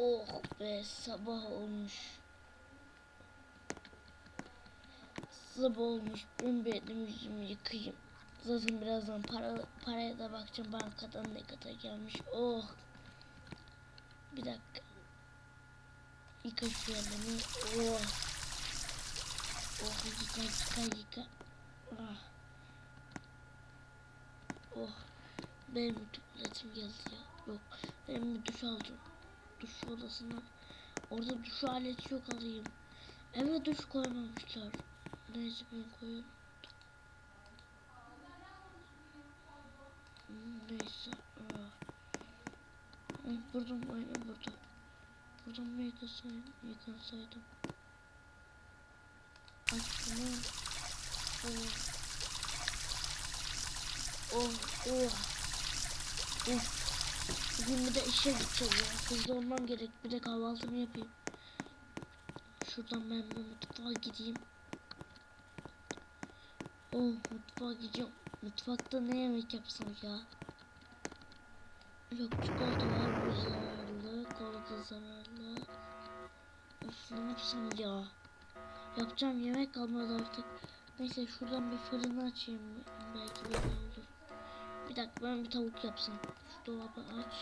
Oh be sabah olmuş. Sabah olmuş. Ben bir yüzümü yıkayayım. Zaten birazdan para, paraya da bakacağım bankadan ne kadar gelmiş. Oh. Bir dakika. Yıka şu elimi. Oh. Oh yıka yıka yıka. Ah. Oh. Benim tuvaletim geldi ya. Yok. Benim bir duş alacağım. Duş odasına. Orada duş aleti yok alayım. Eve duş koymamışlar. Neyse ben koyarım. Hmm, Neyse. Ah. Ay, Buradan aynen burada. Buradan mı yıkasaydım? Yıkansaydım. Aç bunu. Oh. Oh. Oh. Oh. Bugün bir de işe gideceğim ya. Hızlı olmam gerek. Bir de kahvaltımı yapayım. Şuradan ben bir mutfağa gideyim. Oh mutfağa gideceğim. Mutfakta ne yemek yapsam ya? Yok çikolata var bu zararlı. Kola da zararlı. Of ne yapsam ya? Yapacağım yemek kalmadı artık. Neyse şuradan bir fırını açayım. Belki böyle olur. Bir dakika ben bir tavuk yapsam. Dolabı aç.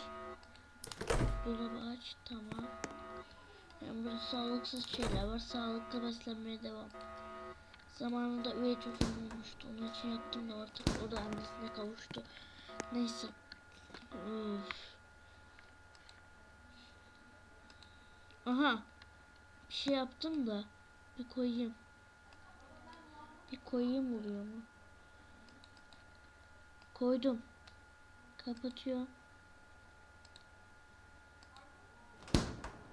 Dolabı aç. Tamam. Yani burada sağlıksız şeyler var. Sağlıklı beslenmeye devam. Zamanında üvey çocuğum olmuştu. Onun için yaptım da artık o da annesine kavuştu. Neyse. Üf. Aha. Bir şey yaptım da. Bir koyayım. Bir koyayım oluyor mu? Koydum. Kapatıyorum.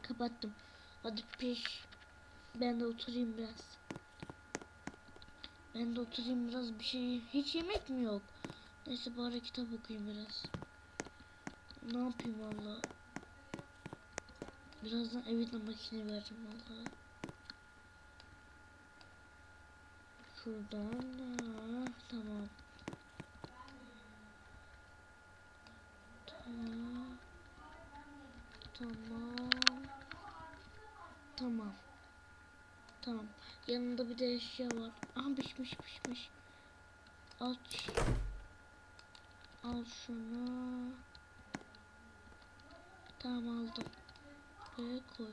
Kapattım. Hadi piş. Ben de oturayım biraz. Ben de oturayım biraz bir şey. Hiç yemek mi yok? Neyse bari kitap okuyayım biraz. Ne yapayım valla. Birazdan evine makine vereceğim valla. Şuradan. Ha, tamam. Tamam. Tamam. Tamam. Yanında bir de eşya var. Aha pişmiş pişmiş. Aç. Al şunu. Tamam aldım. Buraya koy.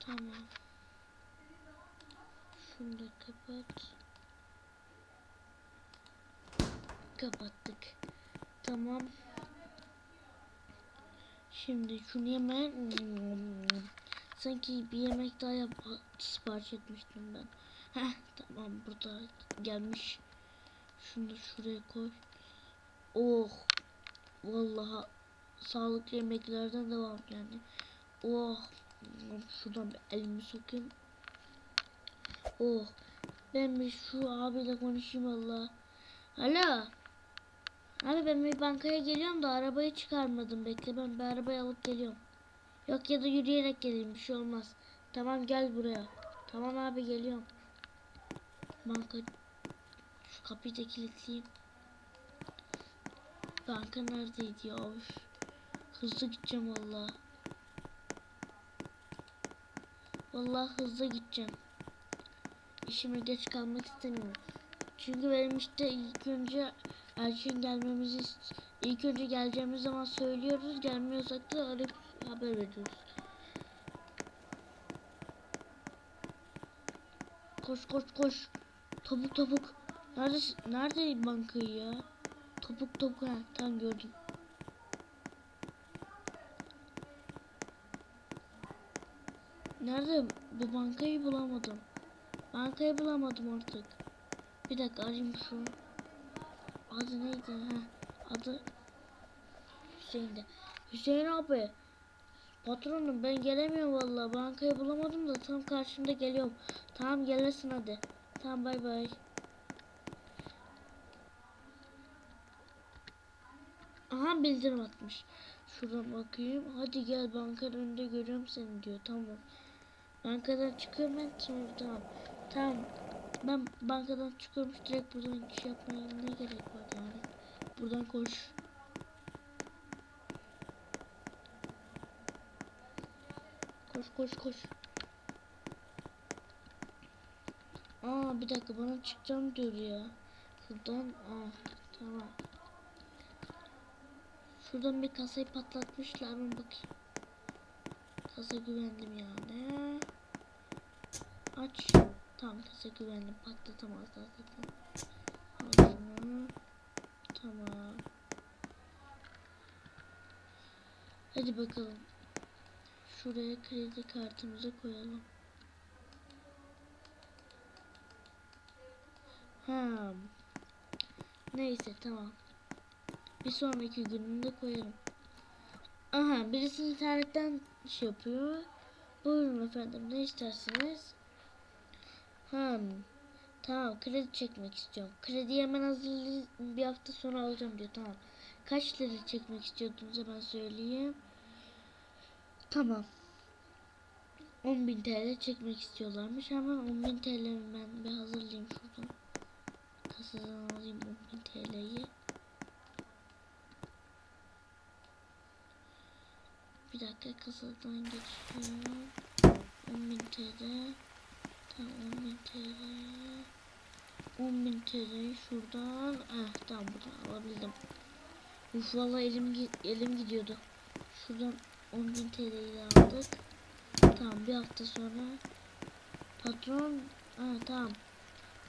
Tamam. Şunu da kapat. Kapattık. Tamam. Şimdi şunu yeme. Sanki bir yemek daha yap sipariş etmiştim ben. Heh tamam burada gelmiş. Şunu şuraya koy. Oh. Vallahi sağlıklı yemeklerden devam yani. Oh. Şuradan bir elimi sokayım. Oh. Ben bir şu abiyle konuşayım valla. Alo. Abi ben bir bankaya geliyorum da arabayı çıkarmadım. Bekle ben bir arabayı alıp geliyorum. Yok ya da yürüyerek geleyim bir şey olmaz. Tamam gel buraya. Tamam abi geliyorum. Banka şu kapıyı da kilitleyeyim. Banka neredeydi ya? Of. Hızlı gideceğim valla. Vallahi hızlı gideceğim. İşime geç kalmak istemiyorum. Çünkü benim işte ilk önce erken gelmemizi ilk önce geleceğimiz zaman söylüyoruz. Gelmiyorsak da arayıp haber veriyoruz. Koş koş koş. Topuk topuk. Nerede nerede bankayı ya? Topuk topuk ha tam gördüm. Nerede bu bankayı bulamadım. Bankayı bulamadım artık. Bir dakika arayayım şu. Adı neydi ha? Adı Hüseyin'de. Hüseyin abi. Patronum ben gelemiyorum vallahi. Bankayı bulamadım da tam karşımda geliyorum. Tamam gelirsin hadi. Tamam bay bay. Aha bildirim atmış. Şuradan bakayım. Hadi gel bankanın önünde görüyorum seni diyor. Tamam. Bankadan çıkıyorum ben sonra tamam. Tamam. Ben bankadan çıkıyorum direkt buradan iş yapmaya ne gerek var yani. Buradan koş. koş koş. Aa bir dakika bana çıkacağım diyor ya. Şuradan aa tamam. Şuradan bir kasayı patlatmışlar ben bakayım. Kasa güvendim yani. Aç. Tamam kasa güvendim patlatamazlar zaten. Al şunu. Tamam. Hadi bakalım. Şuraya kredi kartımızı koyalım. Ha. Neyse tamam. Bir sonraki gününde koyarım. Aha birisi internetten şey yapıyor. Buyurun efendim ne istersiniz? Ha. Tamam kredi çekmek istiyorum. Krediyi hemen hazırlayayım bir hafta sonra alacağım diyor tamam. Kaç lira çekmek istiyordunuz hemen söyleyeyim. Tamam. 10.000 TL çekmek istiyorlarmış. Hemen 10.000 TL'mi ben bir hazırlayayım şuradan. Kasadan alayım 10.000 TL'yi. Bir dakika kasadan geçiyorum. 10.000 TL. Tamam 10.000 TL. 10.000 TL şuradan. Ah tamam buradan alabildim. Uf valla elim, elim gidiyordu. Şuradan 10.000 TL'yi de aldık. Tamam bir hafta sonra patron ha tamam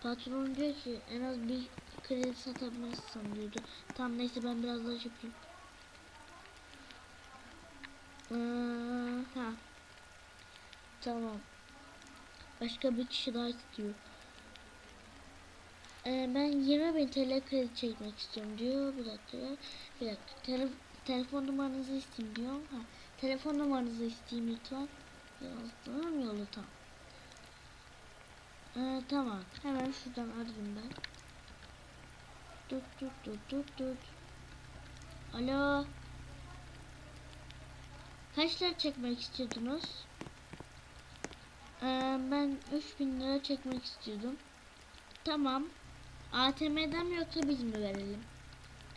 patron diyor ki en az bir kredi satabilirsin diyordu. Tamam neyse ben biraz daha şey yapayım. Ee, ha. Tamam. Başka bir kişi daha istiyor. Ee, ben 20.000 TL kredi çekmek istiyorum diyor. Bir dakika. Bir dakika. Tele telefon numaranızı isteyeyim diyor. Ha. Telefon numaranızı isteyeyim lütfen. Yazdım yolu tam. Ee, tamam. Hemen şuradan arayayım ben. Tut tut tut tut tut. Alo. Kaç lira çekmek istiyordunuz? Ee, ben 3000 lira çekmek istiyordum. Tamam. ATM'den mi yoksa biz mi verelim?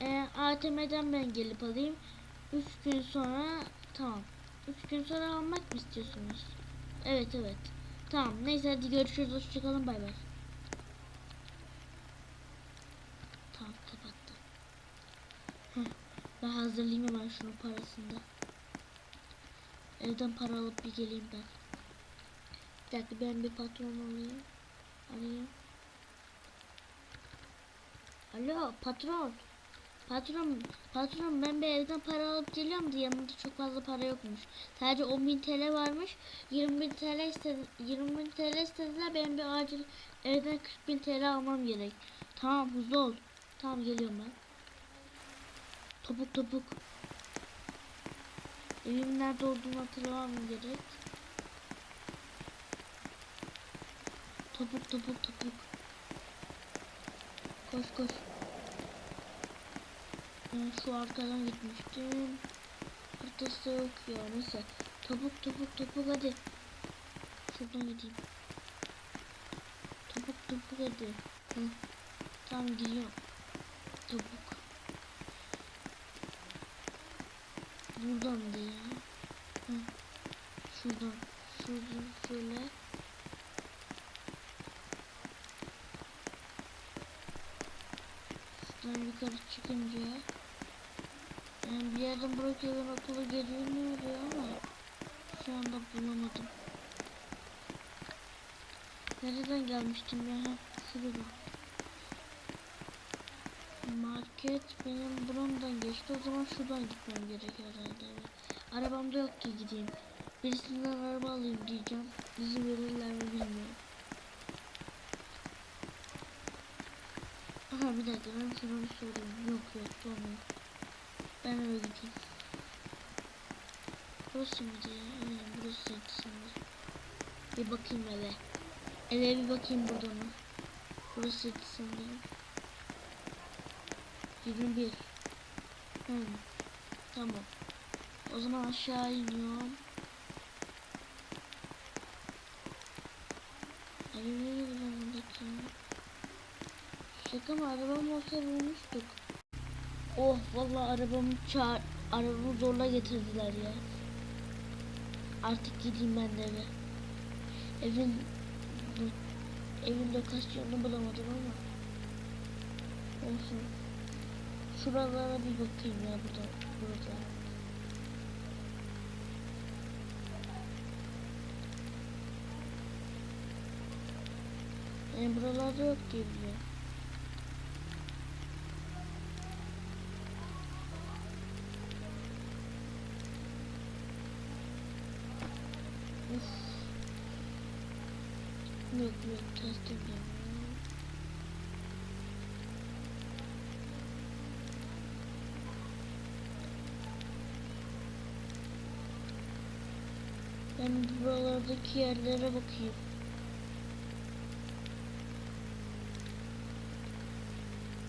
Ee, ATM'den ben gelip alayım. 3 gün sonra tamam. 3 gün sonra almak mı istiyorsunuz? Evet evet. Tamam neyse hadi görüşürüz hoşçakalın bay bay. Tamam kapattım. Heh, ben hazırlayayım hemen şunun parasını. Evden para alıp bir geleyim ben. Bir dakika ben bir patron alayım. Alayım. Alo patron. Patron, patron ben bir evden para alıp geliyorum da yanımda çok fazla para yokmuş. Sadece 10.000 TL varmış. 20.000 TL istedi, 20.000 TL istediler. Benim bir acil evden 40.000 TL almam gerek. Tamam hızlı ol. Tamam geliyorum ben. Topuk topuk. Evimin nerede olduğunu hatırlamam gerek. Topuk topuk topuk. Koş koş. Ben şu arkadan gitmiştim. Haritası yok ya neyse. Topuk topuk topuk hadi. Şuradan gideyim. Topuk topuk hadi. Hı. Tamam gidiyorum. Topuk. Buradan da ya. Hı. Şuradan. Şuradan şöyle. Şuradan yukarı çıkınca yani bir yerden bırakıyor ben okula geliyor oluyor ama şu anda bulamadım. Nereden gelmiştim ya? Ha, Şuradan. Market benim buramdan geçti. O zaman şuradan gitmem gerek herhalde. Arabamda yok ki gideyim. Birisinden araba alayım diyeceğim. Bizi verirler mi bilmiyorum. Aha bir dakika ben sana bir sorayım. Yok yok tamam. Ben eve gideyim. Burası mıydı ya? Aynen burasıydı sanırım. Bir bakayım eve. Eve bir bakayım burada mı? Burasıydı sanırım. 21. Hmm. Tamam. O zaman aşağı iniyorum. Şaka mı arabam olsa bulmuştuk. Oh vallahi arabamı çağır arabamı zorla getirdiler ya. Artık gideyim ben de eve. Evin evin lokasyonunu bulamadım ama. Olsun. Şuralara bir bakayım ya burada. Burada. Yani buralarda yok diye. Yok yok ters dönüyorum. Ben buralardaki yerlere bakayım.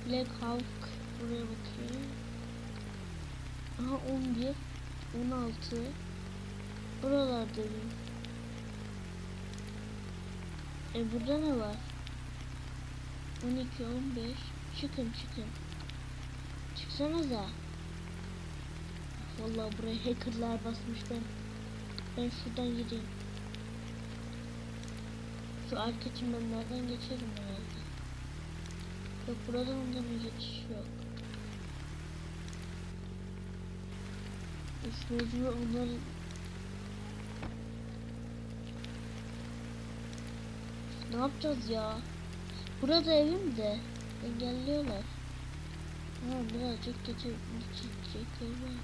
Black Hawk buraya bakayım. Aha 11 16 Buralarda bir. E burada ne var? 12 15 Çıkın çıkın. Çıksanıza. Vallahi buraya hackerlar basmış ben. Ben şuradan gideyim. Şu arka çimenlerden geçerim herhalde. Yok buradan da mı geçiş yok? Üf mecbur Ne yapacağız ya? Burada evim de engelliyorlar. Ha birazcık geçe geçecekler.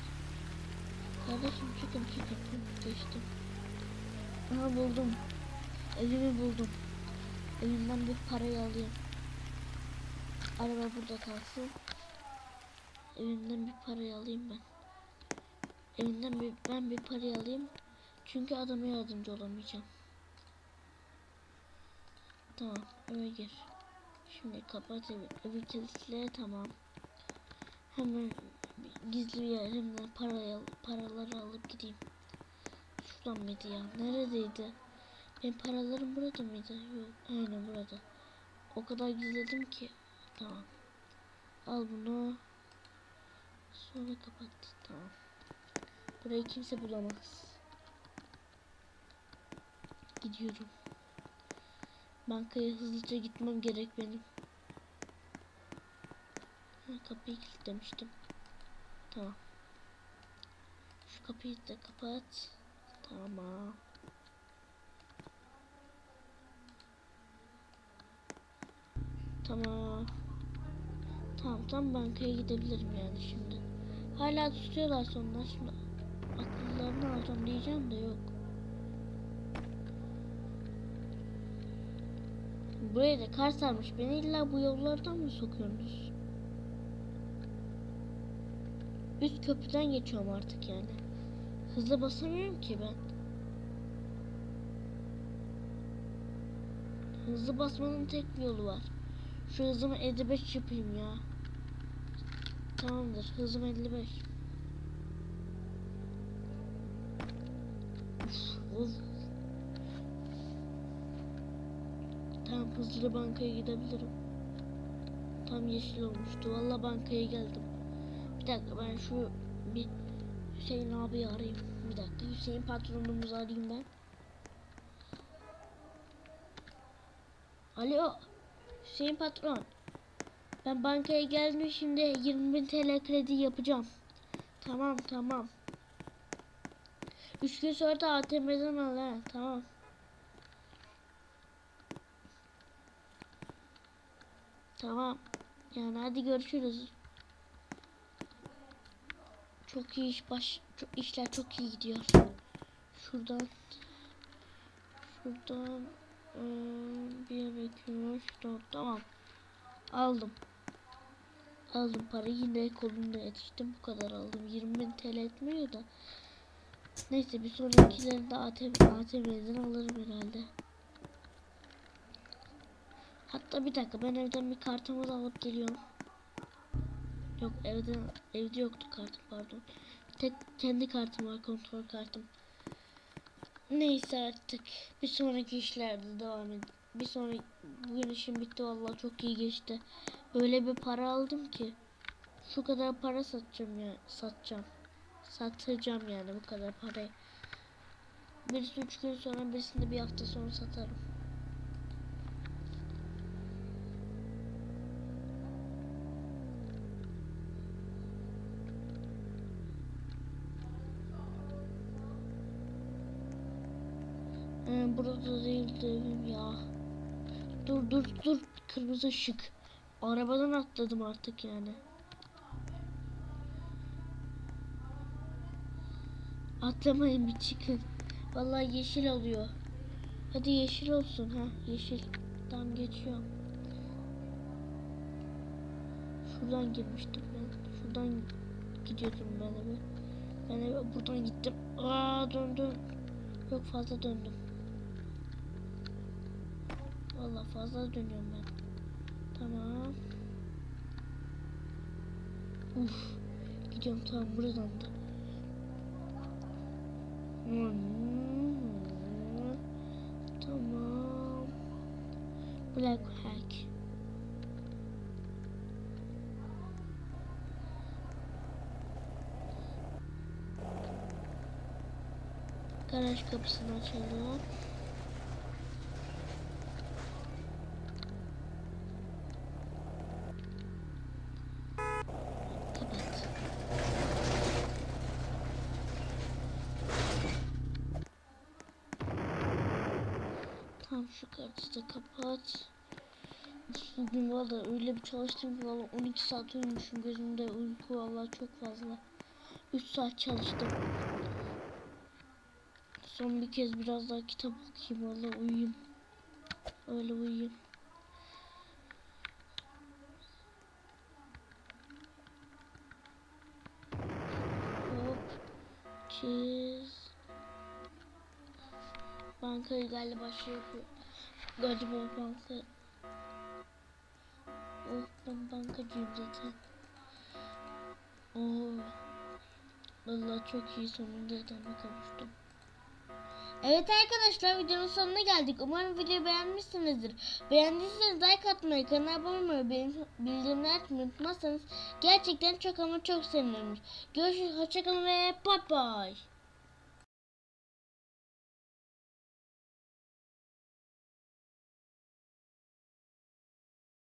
Kardeşim çıkın çıkın. Geçtim. Aha buldum. Evimi buldum. Evimden bir parayı alayım. Araba burada kalsın. Evimden bir parayı alayım ben. Evimden bir, ben bir parayı alayım. Çünkü adama yardımcı olamayacağım. Tamam eve gir. Şimdi kapat evi. Evi kilitle tamam. Hemen gizli bir yerimden parayı, paraları alıp gideyim. Şuradan mıydı ya? Neredeydi? Benim paralarım burada mıydı? Yok. Aynen burada. O kadar gizledim ki. Tamam. Al bunu. Sonra kapat. Tamam. Burayı kimse bulamaz. Gidiyorum. Bankaya hızlıca gitmem gerek benim. Ha, kapıyı kilitlemiştim. Tamam. Şu kapıyı da kapat. Tamam. Tamam. Tamam tam bankaya gidebilirim yani şimdi. Hala tutuyorlar sonunda şimdi. Akıllarını alacağım diyeceğim de yok. Buraya da kar sarmış. Beni illa bu yollardan mı sokuyorsunuz? Üst köprüden geçiyorum artık yani. Hızlı basamıyorum ki ben. Hızlı basmanın tek bir yolu var. Şu hızımı 55 yapayım ya. Tamamdır. Hızım 55. Uf, of. Tamam hızlı bankaya gidebilirim. Tam yeşil olmuştu. Valla bankaya geldim. Bir dakika ben şu bir Hüseyin abi arayayım. Bir dakika Hüseyin patronumuzu arayayım ben. Alo. Hüseyin patron. Ben bankaya geldim şimdi 20.000 TL kredi yapacağım. Tamam tamam. 3 gün sonra da ATM'den al ha. Tamam. Tamam. Yani hadi görüşürüz. Çok iyi iş baş çok, işler çok iyi gidiyor. Şuradan şuradan eee, bir yiyor. Şuradan tamam. Aldım. Aldım parayı yine kolumda yetiştim. Bu kadar aldım. 20 bin TL etmiyor da. Neyse bir sonrakilerini de ATM, ATM'den alırım herhalde. Hatta bir dakika ben evden bir kartımı da alıp geliyorum. Yok evden evde yoktu kartım pardon. Tek kendi kartım var kontrol kartım. Neyse artık bir sonraki işlerde devam edin. Bir sonraki bugün işim bitti vallahi çok iyi geçti. Öyle bir para aldım ki şu kadar para satacağım ya satacağım. Satacağım yani bu kadar parayı. Birisi üç gün sonra birisini bir hafta sonra satarım. Ee, burada değildi evim ya. Dur dur dur kırmızı ışık. Arabadan atladım artık yani. Atlamayın bir çıkın. Vallahi yeşil oluyor. Hadi yeşil olsun ha yeşil. Tamam geçiyorum. Şuradan girmiştim ben. Şuradan gidiyordum ben eve. Ben eve buradan gittim. Aa döndüm. Yok fazla döndüm. Vallahi fazla dönüyorum ben. Tamam. Uf. Gidiyorum tamam buradan da. Tamam. Black Hack. Garaj kapısını açalım. Kapat. Tamam şu kartı da kapat. Bugün valla öyle bir çalıştım ki valla 12 saat uyumuşum gözümde uyku valla çok fazla. 3 saat çalıştım. Son bir kez biraz daha kitap okuyayım valla uyuyayım. Öyle uyuyayım. Hop. Çiz. Bankayı galiba şey yapıyor. Galiba banka. Oh ben bankacıyım zaten. Oo. Vallahi çok iyi sonunda edeme kavuştum. Evet arkadaşlar videonun sonuna geldik. Umarım videoyu beğenmişsinizdir. Beğendiyseniz like atmayı, kanala abone olmayı, bildirimleri açmayı unutmazsanız gerçekten çok ama çok sevinirim. Görüşürüz, hoşçakalın ve bye bye.